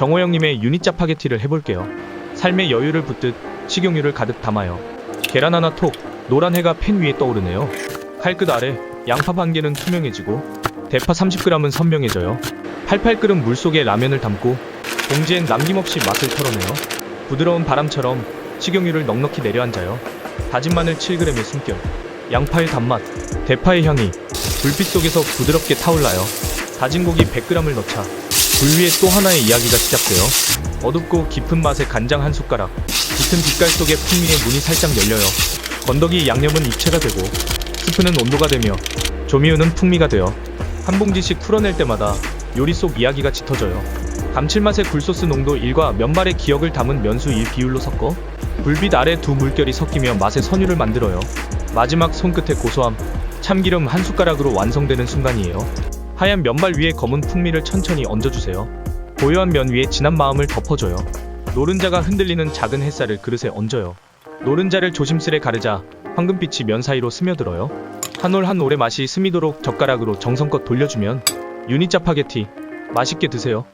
정호영님의 유니 짜파게티를 해볼게요. 삶의 여유를 붓듯 식용유를 가득 담아요. 계란 하나 톡, 노란 해가 팬 위에 떠오르네요. 칼끝 아래 양파 반 개는 투명해지고 대파 30g은 선명해져요. 팔팔 끓은 물 속에 라면을 담고 봉지엔 남김없이 맛을 털어내요. 부드러운 바람처럼 식용유를 넉넉히 내려앉아요. 다진 마늘 7g의 숨결, 양파의 단맛, 대파의 향이 불빛 속에서 부드럽게 타올라요. 다진 고기 100g을 넣자 불 위에 또 하나의 이야기가 시작돼요. 어둡고 깊은 맛의 간장 한 숟가락, 짙은 빛깔 속에 풍미의 문이 살짝 열려요. 건더기 양념은 입체가 되고 스프는 온도가 되며 조미유는 풍미가 되어 한 봉지씩 풀어낼 때마다 요리 속 이야기가 짙어져요. 감칠맛의 굴소스 농도 1과 면발의 기억을 담은 면수 1 비율로 섞어 불빛 아래 두 물결이 섞이며 맛의 선율을 만들어요. 마지막 손끝의 고소함, 참기름 한 숟가락으로 완성되는 순간이에요. 하얀 면발 위에 검은 풍미를 천천히 얹어주세요. 고요한 면 위에 진한 마음을 덮어줘요. 노른자가 흔들리는 작은 햇살을 그릇에 얹어요. 노른자를 조심스레 가르자 황금빛이 면 사이로 스며들어요. 한 올 한 올의 맛이 스미도록 젓가락으로 정성껏 돌려주면 유니 짜 파게티 맛있게 드세요.